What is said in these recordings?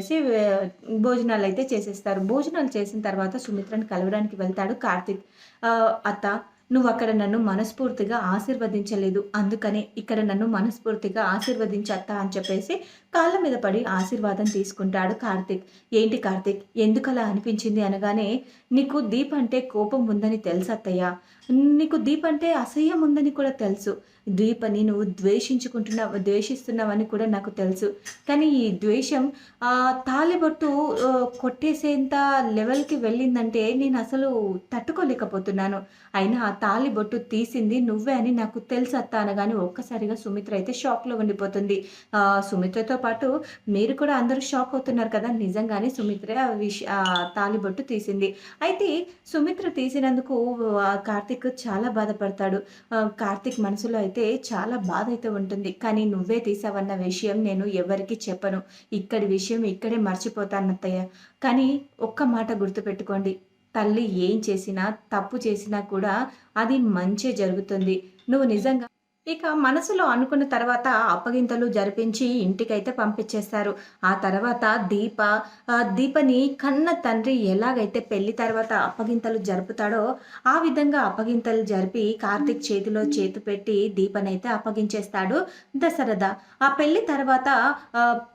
చేసి భోజనాలు అయితే చేసేస్తారు. భోజనాలు చేసిన తర్వాత సుమిత్రను కలవడానికి వెళ్తాడు కార్తిక్. ఆ, అత్త నువ్వు అక్కడ నన్ను మనస్ఫూర్తిగా ఆశీర్వదించలేదు. అందుకనే ఇక్కడ నన్ను మనస్ఫూర్తిగా ఆశీర్వదించత్తా అని చెప్పేసి కాళ్ళ మీద పడి ఆశీర్వాదం తీసుకుంటాడు కార్తిక్. ఏంటి కార్తిక్? ఎందుకలా అనిపించింది అనగానే నీకు దీప్ అంటే కోపం ఉందని తెలుసు అత్తయ్య. నీకు దీప్ అంటే అసహ్యం ఉందని కూడా తెలుసు. దీపని నువ్వు ద్వేషించుకుంటున్నావు ద్వేషిస్తున్నావని కూడా నాకు తెలుసు. కానీ ఈ ద్వేషం ఆ తాలిబొట్టు కొట్టేసేంత లెవెల్కి వెళ్ళిందంటే నేను అసలు తట్టుకోలేకపోతున్నాను. అయినా ఆ తాలిబొట్టు తీసింది నువ్వే అని నాకు తెలుసు అత్త అనగానే ఒక్కసారిగా సుమిత్ర అయితే షాక్లో ఉండిపోతుంది. ఆ, సుమిత్రతో పాటు మీరు కూడా అందరూ షాక్ అవుతున్నారు కదా. నిజంగానే సుమిత్ర విష తాలిబొట్టు తీసింది. అయితే సుమిత్ర తీసినందుకు కార్తిక్ చాలా బాధపడతాడు. కార్తిక్ మనసులో అయితే చాలా బాధ అయితే ఉంటుంది. కానీ నువ్వే తీసావన్న విషయం నేను ఎవరికి చెప్పను. ఇక్కడి విషయం ఇక్కడే మర్చిపోతానత్తయ్య కానీ ఒక్క మాట గుర్తుపెట్టుకోండి. తల్లి ఏం చేసినా తప్పు చేసినా కూడా అది మంచి జరుగుతుంది. నువ్వు నిజంగా ఇక మనసులో అనుకున్న తర్వాత అప్పగింతలు జరిపించి ఇంటికైతే పంపించేస్తారు. ఆ తర్వాత దీప ఆ దీపని కన్న తండ్రి ఎలాగైతే పెళ్ళి తర్వాత అప్పగింతలు జరుపుతాడో ఆ విధంగా అప్పగింతలు జరిపి కార్తిక్ చేతిలో చేతు పెట్టి దీపనైతే అప్పగించేస్తాడు దశరథ. ఆ పెళ్ళి తర్వాత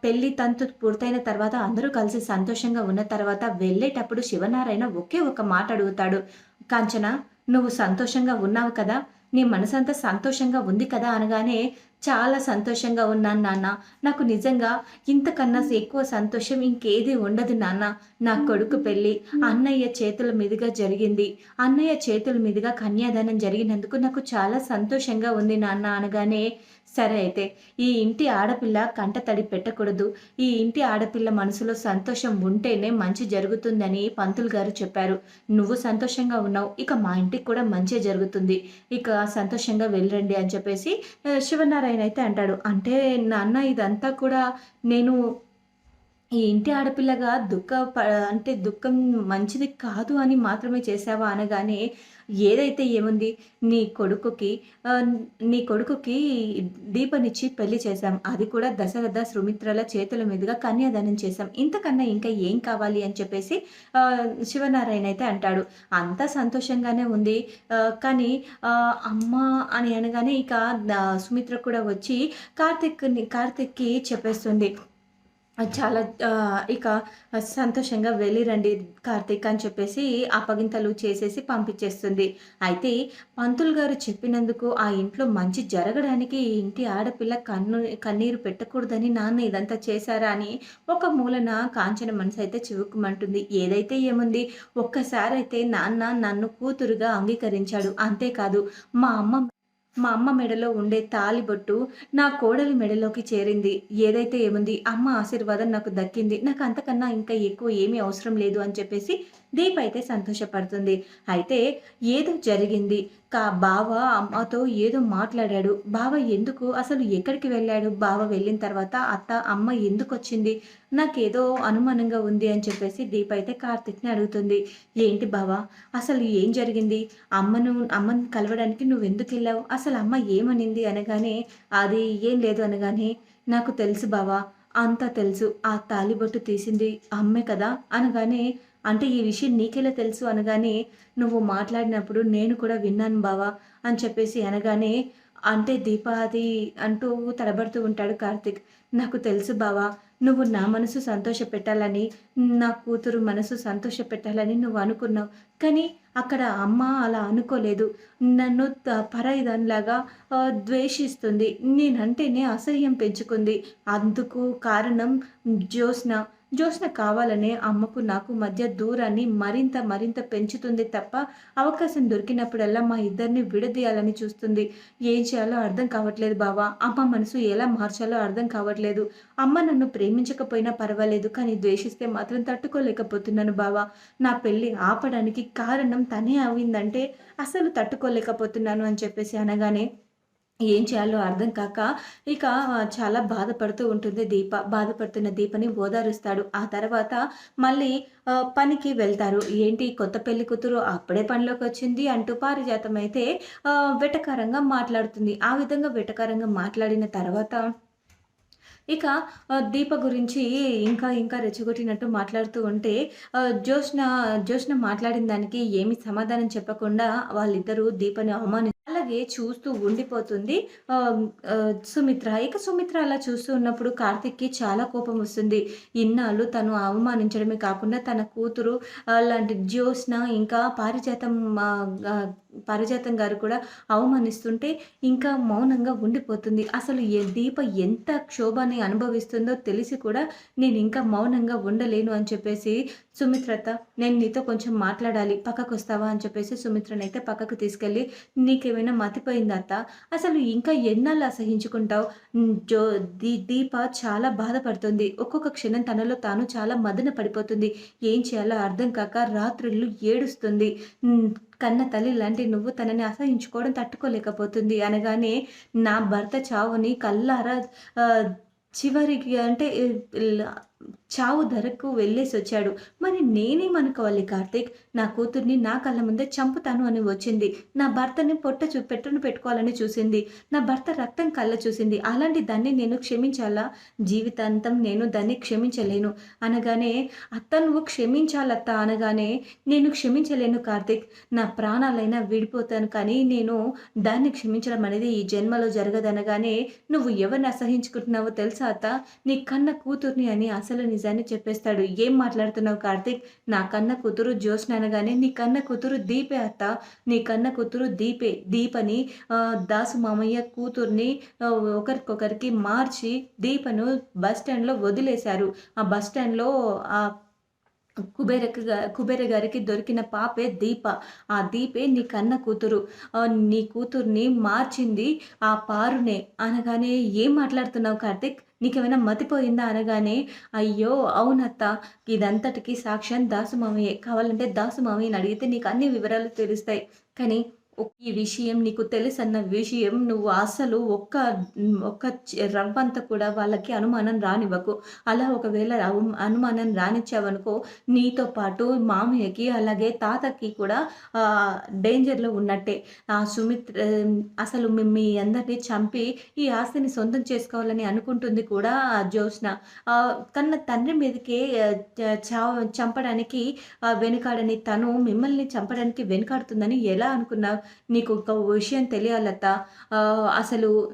పెళ్ళి తంతు పూర్తయిన తర్వాత అందరూ కలిసి సంతోషంగా ఉన్న తర్వాత వెళ్ళేటప్పుడు శివనారాయణ ఒకే ఒక మాట అడుగుతాడు కాంచన నువ్వు సంతోషంగా ఉన్నావు కదా? నీ మనసంతా సంతోషంగా ఉంది కదా అనగానే చాలా సంతోషంగా ఉన్నాను నాన్న. నాకు నిజంగా ఇంతకన్నా ఎక్కువ సంతోషం ఇంకేది ఉండదు నాన్న. నా కొడుకు పెళ్ళి అన్నయ్య చేతుల మీదుగా జరిగింది. అన్నయ్య చేతుల మీదుగా కన్యాదానం జరిగినందుకు నాకు చాలా సంతోషంగా ఉంది నాన్న అనగానే సరే అయితే ఈ ఇంటి ఆడపిల్ల కంట తడి పెట్టకూడదు. ఈ ఇంటి ఆడపిల్ల మనసులో సంతోషం ఉంటేనే మంచి జరుగుతుందని పంతులు గారు చెప్పారు. నువ్వు సంతోషంగా ఉన్నావు ఇక మా ఇంటికి కూడా మంచి జరుగుతుంది. ఇక సంతోషంగా వెళ్ళండి అని చెప్పేసి శివనారాయణ అయితే అంటాడు అంటే నాన్న ఇదంతా కూడా నేను ఈ ఇంటి ఆడపిల్లగా దుఃఖ ప- అంటే దుఃఖం మంచిది కాదు అని మాత్రమే చేసావా అనగానే ఏదైతే ఏముంది నీ కొడుకుకి నీ కొడుకుకి దీపనిచ్చి పెళ్ళి చేశాం. అది కూడా దశరథ సుమిత్రల చేతుల మీదుగా కన్యాదానం చేశాం. ఇంతకన్నా ఇంకా ఏం కావాలి అని చెప్పేసి శివనారాయణ అయితే అంటాడు. అంతా సంతోషంగానే ఉంది. కానీ అమ్మ అని అనగానే ఇక సుమిత్ర కూడా వచ్చి కార్తిక్ కార్తిక్కి చెప్పేస్తుంది. చాలా ఇక సంతోషంగా వెళ్ళిరండి కార్తీక్ అని చెప్పేసి అప్పగింతలు చేసేసి పంపించేస్తుంది. అయితే పంతులు గారు చెప్పినందుకు ఆ ఇంట్లో మంచి జరగడానికి ఈ ఇంటి ఆడపిల్ల కన్ను కన్నీరు పెట్టకూడదని నాన్న ఇదంతా చేశారా అని ఒక మూలన కాంచన మనసు అయితే చివుకుమంటుంది ఏదైతే ఏముంది? ఒక్కసారైతే నాన్న నన్ను కూతురుగా అంగీకరించాడు. అంతేకాదు మా అమ్మ మా అమ్మ మెడలో ఉండే తాలిబొట్టు నా కోడలి మెడలోకి చేరింది. ఏదైతే ఏముంది అమ్మ ఆశీర్వాదం నాకు దక్కింది. నాకు అంతకన్నా ఇంకా ఎక్కువ ఏమీ అవసరం లేదు అని చెప్పేసి దీప్ అయితే సంతోషపడుతుంది. అయితే ఏదో జరిగింది. కా బావ అమ్మతో ఏదో మాట్లాడాడు. బావ ఎందుకు అసలు ఎక్కడికి వెళ్ళాడు? బావ వెళ్ళిన తర్వాత అత్త అమ్మ ఎందుకు వచ్చింది నాకేదో అనుమానంగా ఉంది అని చెప్పేసి దీప్ అయితే కార్తిక్ని అడుగుతుంది. ఏంటి బావ? అసలు ఏం జరిగింది? అమ్మను అమ్మని కలవడానికి నువ్వు ఎందుకు వెళ్ళావు? అసలు అమ్మ ఏమనింది అనగానే అది ఏం లేదు అనగానే నాకు తెలుసు బావా అంతా తెలుసు. ఆ తాలిబొట్టు తీసింది అమ్మే కదా అనగానే అంటే ఈ విషయం నీకెలా తెలుసు అనగానే నువ్వు మాట్లాడినప్పుడు నేను కూడా విన్నాను బావా అని చెప్పేసి అనగానే అంటే దీపాది అంటూ తడబడుతూ ఉంటాడు కార్తిక్. నాకు తెలుసు బావా నువ్వు నా మనసు సంతోష పెట్టాలని నా కూతురు మనసు సంతోష పెట్టాలని నువ్వు అనుకున్నావు. కానీ అక్కడ అమ్మ అలా అనుకోలేదు. నన్ను పరాయిదానిలాగా ద్వేషిస్తుంది. నేనంటేనే అసహ్యం పెంచుకుంది. అందుకు కారణం జ్యోత్స్న. జ్యోత్స్న కావాలనే అమ్మకు నాకు మధ్య దూరాన్ని మరింత మరింత పెంచుతుంది తప్ప అవకాశం దొరికినప్పుడల్లా మా ఇద్దరిని విడదీయాలని చూస్తుంది. ఏం చేయాలో అర్థం కావట్లేదు బావా. అమ్మ మనసు ఎలా మార్చాలో అర్థం కావట్లేదు. అమ్మ నన్ను ప్రేమించకపోయినా పర్వాలేదు కానీ ద్వేషిస్తే మాత్రం తట్టుకోలేకపోతున్నాను బావా. నా పెళ్ళి ఆపడానికి కారణం తనే అయిందంటే అసలు తట్టుకోలేకపోతున్నాను అని చెప్పేసి అనగానే ఏం చేయాలో అర్థం కాక ఇక చాలా బాధపడుతూ ఉంటుంది దీప. బాధపడుతున్న దీపని ఓదారుస్తాడు. ఆ తర్వాత మళ్ళీ పనికి వెళ్తారు. ఏంటి కొత్త పెళ్ళి కూతురు అప్పుడే పనిలోకి వచ్చింది అంటూ పారిజాతం అయితే వెటకారంగా మాట్లాడుతుంది. ఆ విధంగా వెటకారంగా మాట్లాడిన తర్వాత ఇక దీప గురించి ఇంకా ఇంకా రెచ్చగొట్టినట్టు మాట్లాడుతూ ఉంటే జ్యోష్న జ్యోష్న మాట్లాడిన దానికి ఏమి సమాధానం చెప్పకుండా వాళ్ళిద్దరూ దీపని అవమాని అలాగే చూస్తూ ఉండిపోతుంది సుమిత్ర. ఇక సుమిత్ర అలా చూస్తూ ఉన్నప్పుడు కార్తిక్కి చాలా కోపం వస్తుంది. ఇన్నాళ్ళు తను అవమానించడమే కాకుండా తన కూతురు లాంటి జ్యోత్స్న ఇంకా పారిజాతం పారిజాతం గారు కూడా అవమానిస్తుంటే ఇంకా మౌనంగా ఉండిపోతుంది. అసలు ఏ దీప ఎంత క్షోభాన్ని అనుభవిస్తుందో తెలిసి కూడా నేను ఇంకా మౌనంగా ఉండలేను అని చెప్పేసి సుమిత్రత నేను నీతో కొంచెం మాట్లాడాలి. పక్కకు వస్తావా అని చెప్పేసి సుమిత్రనైతే పక్కకు తీసుకెళ్ళి నీకేమైనా మతిపోయిందా అసలు ఇంకా ఎన్నాళ్ళు అసహించుకుంటావు? జో దీ దీప చాలా బాధపడుతుంది. ఒక్కొక్క క్షణం తనలో తాను చాలా మదన పడిపోతుంది. ఏం చేయాలో అర్థం కాక రాత్రుళ్ళు ఏడుస్తుంది. కన్న తల్లి లాంటి నువ్వు తనని అసహించుకోవడం తట్టుకోలేకపోతుంది అనగానే నా భర్త చావుని కళ్ళారా చివరికి అంటే చావు ధరకు వెళ్ళేసి వచ్చాడు మరి నేనేమనుకోవాలి కార్తీక్? నా కూతుర్ని నా కళ్ళ ముందే చంపుతాను అని వచ్చింది. నా భర్తని పొట్ట చూ పెట్టును పెట్టుకోవాలని చూసింది. నా భర్త రక్తం కళ్ళ చూసింది. అలాంటి దాన్ని నేను క్షమించాలా? జీవితాంతం నేను దాన్ని క్షమించలేను. అనగానే అత్త నువ్వు క్షమించాలత్త అనగానే నేను క్షమించలేను కార్తీక్. నా ప్రాణాలైనా విడిపోతాను కానీ నేను దాన్ని క్షమించడం అనేది ఈ జన్మలో జరగదనగానే నువ్వు ఎవరిని అసహించుకుంటున్నావో తెలుసా అత్త? నీ కన్న కూతుర్ని అని అసలు నిజాన్ని చెప్పేస్తాడు. ఏం మాట్లాడుతున్నావు కార్తీక్? నా కన్న కూతురు జ్యోష్ణ అనగానే నీ కన్న కూతురు దీపే అత్త. నీ కన్న కూతురు దీపే. దీపని దాసు మామయ్య కూతుర్ని ఒకరికొకరికి మార్చి దీపను బస్ స్టాండ్‌లో వదిలేశారు. ఆ బస్ స్టాండ్‌లో ఆ కుబేరకి కుబేర గారికి దొరికిన పాపే దీప. ఆ దీపే నీ కన్న కూతురు. నీ కూతుర్ని మార్చింది ఆ పారునే అనగానే ఏం మాట్లాడుతున్నావు కార్తిక్ నీకేమైనా మతిపోయిందా? అనగానే అయ్యో! అవునత్త. ఇదంతటికి సాక్ష్యం దాసుమామయ్యే కావాలంటే దాసుమామయ్యని అడిగితే నీకు అన్ని వివరాలు తెలుస్తాయి. కానీ ఈ విషయం నీకు తెలుసన్న విషయం నువ్వు అసలు ఒక్క ఒక్క రవ్వంత కూడా వాళ్ళకి అనుమానం రానివ్వకు. అలా ఒకవేళ అనుమానం రానిచ్చావనుకో నీతో పాటు మామయ్యకి అలాగే తాతకి కూడా డేంజర్‌లో ఉన్నట్టే. ఆ సుమిత్ర అసలు మీ అందరినీ అందరిని చంపి ఈ ఆస్తిని సొంతం చేసుకోవాలని అనుకుంటుంది కూడా జ్యోత్స్న. కన్న తండ్రి మీదకే ఆహ్, చ చంపడానికి వెనుకాడని తను మిమ్మల్ని చంపడానికి వెనుకాడుతుందని ఎలా అనుకున్నావు? నీకు ఒక విషయం తెలియాలత్త. అసలు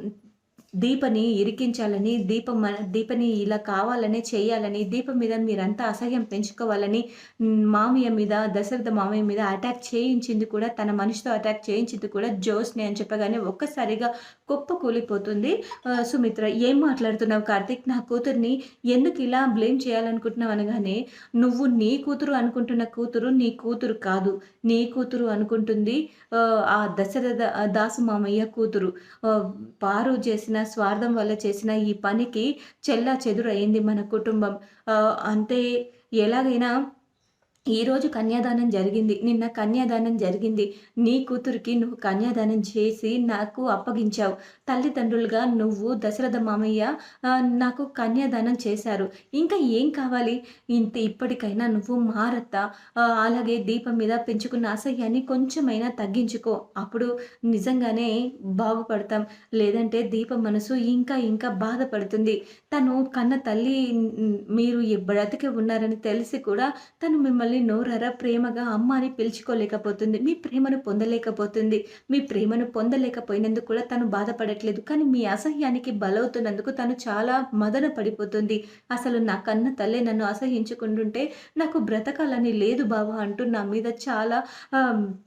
దీపని ఇరికించాలని, దీపం దీపని ఇలా కావాలని చేయాలని, దీపం మీద మీరంతా అసహ్యం పెంచుకోవాలని మామయ్య మీద దశరథ మామయ్య మీద అటాక్ చేయించింది కూడా తన మనిషితో అటాక్ చేయించింది కూడా జోస్ని అని చెప్పగానే ఒక్కసారిగా కుప్ప కూలిపోతుంది సుమిత్ర. ఏం మాట్లాడుతున్నావు కార్తీక్? నా కూతుర్ని ఎందుకు ఇలా బ్లేమ్ చేయాలనుకుంటున్నావు అనగానే నువ్వు నీ కూతురు అనుకుంటున్న కూతురు నీ కూతురు కాదు. నీ కూతురు అనుకుంటుంది ఆ దశరథ దాసు మామయ్య కూతురు. పారు చేసిన స్వార్థం వల్ల చేసిన ఈ పనికి చెల్లా చెదురయ్యింది మన కుటుంబం. అంటే ఎలాగైనా ఈరోజు కన్యాదానం జరిగింది. నిన్న కన్యాదానం జరిగింది. నీ కూతురికి నువ్వు కన్యాదానం చేసి నాకు అప్పగించావు. తల్లిదండ్రులుగా నువ్వు దశరథ మామయ్య నాకు కన్యాదానం చేశారు. ఇంకా ఏం కావాలి? ఇంత ఇప్పటికైనా నువ్వు మారత్త. అలాగే దీపం మీద పెంచుకున్న అసహ్యాన్ని కొంచెమైనా తగ్గించుకో. అప్పుడు నిజంగానే బాగుపడతాం. లేదంటే దీప మనసు ఇంకా ఇంకా బాధపడుతుంది. తను కన్న తల్లి మీరు బ్రతికి ఉన్నారని తెలిసి కూడా తను మిమ్మల్ని నోరారా ప్రేమగా అమ్మ అని పిలుచుకోలేకపోతుంది. మీ ప్రేమను పొందలేకపోతుంది. మీ ప్రేమను పొందలేకపోయినందుకు కూడా తను బాధపడట్లేదు. కానీ మీ అసహ్యానికి బలవుతున్నందుకు తను చాలా మదన పడిపోతుంది. అసలు నా కన్న తల్లే నన్ను అసహ్యించుకుంటుంటే నాకు బ్రతకాలని లేదు బావా అంటూ నా మీద చాలా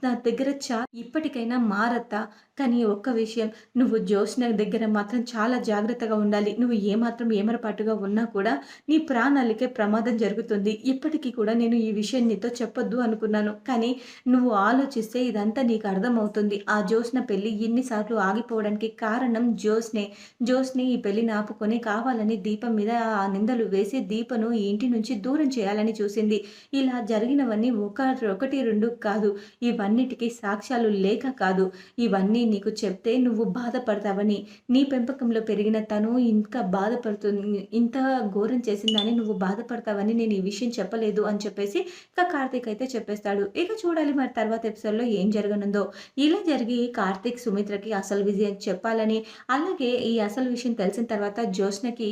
నా దగ్గర చా ఇప్పటికైనా మారతా కానీ ఒక్క విషయం నువ్వు జ్యోష్న దగ్గర మాత్రం చాలా జాగ్రత్తగా ఉండాలి. నువ్వు ఏమాత్రం ఏమరపాటుగా ఉన్నా కూడా నీ ప్రాణాలకే ప్రమాదం జరుగుతుంది. ఇప్పటికీ కూడా నేను ఈ విషయం నీతో చెప్పొద్దు అనుకున్నాను. కానీ నువ్వు ఆలోచిస్తే ఇదంతా నీకు అర్థమవుతుంది. ఆ జ్యోత్స్న పెళ్ళి ఇన్నిసార్లు ఆగిపోవడానికి కారణం జ్యోత్స్నే. జ్యోత్స్నే ఈ పెళ్ళిని ఆపుకొని కావాలని దీపం మీద ఆ నిందలు వేసి దీపను ఈ ఇంటి నుంచి దూరం చేయాలని చూసింది. ఇలా జరిగినవన్నీ ఒక ఒకటి, రెండు కాదు. ఇవన్నిటికి సాక్ష్యాలు లేక కాదు. ఇవన్నీ నీకు చెప్తే నువ్వు బాధపడతావని. నీ పెంపకంలో పెరిగిన తను ఇంకా బాధపడుతుంది ఇంత ఘోరం చేసిందని నువ్వు బాధపడతావని నేను ఈ విషయం చెప్పలేదు అని చెప్పేసి ఇక కార్తీక్ అయితే చెప్పేస్తాడు ఇక చూడాలి మరి తర్వాత ఎపిసోడ్లో ఏం జరగనుందో. ఇలా జరిగి కార్తీక్ సుమిత్రకి అసలు విజయం చెప్పాలని అలాగే ఈ అసలు విషయం తెలిసిన తర్వాత జ్యోత్స్నకి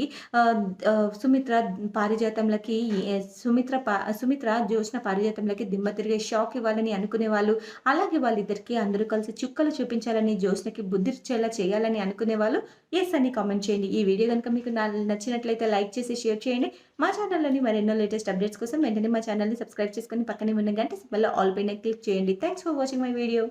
సుమిత్ర పారిజాతంలకి సుమిత్ర పా సుమిత్ర జ్యోత్స్న పారిజాతంలకి దిమ్మ తిరిగే షాక్ ఇవ్వాలని అనుకునే వాళ్ళు అలాగే వాళ్ళిద్దరికి అందరూ కలిసి చుక్కలు చూపించాలని జ్యోత్స్నకి బుద్ధి చేలా చేయాలని అనుకునే వాళ్ళు ఎస్ అని కామెంట్ చేయండి. ఈ వీడియో కనుక మీకు నచ్చినట్లయితే లైక్ చేసి షేర్ చేయండి. మా ఛానల్లోని మరెన్నో లేటెస్ట్ అప్డేట్స్ కోసం వెంటనే మా ఛానల్ని సబ్స్క్రైబ్ చేసుకుని పక్కనే ఉన్న గంట వల్ల ఆల్ పైన క్లిక్ చేయండి. Thanks for watching my video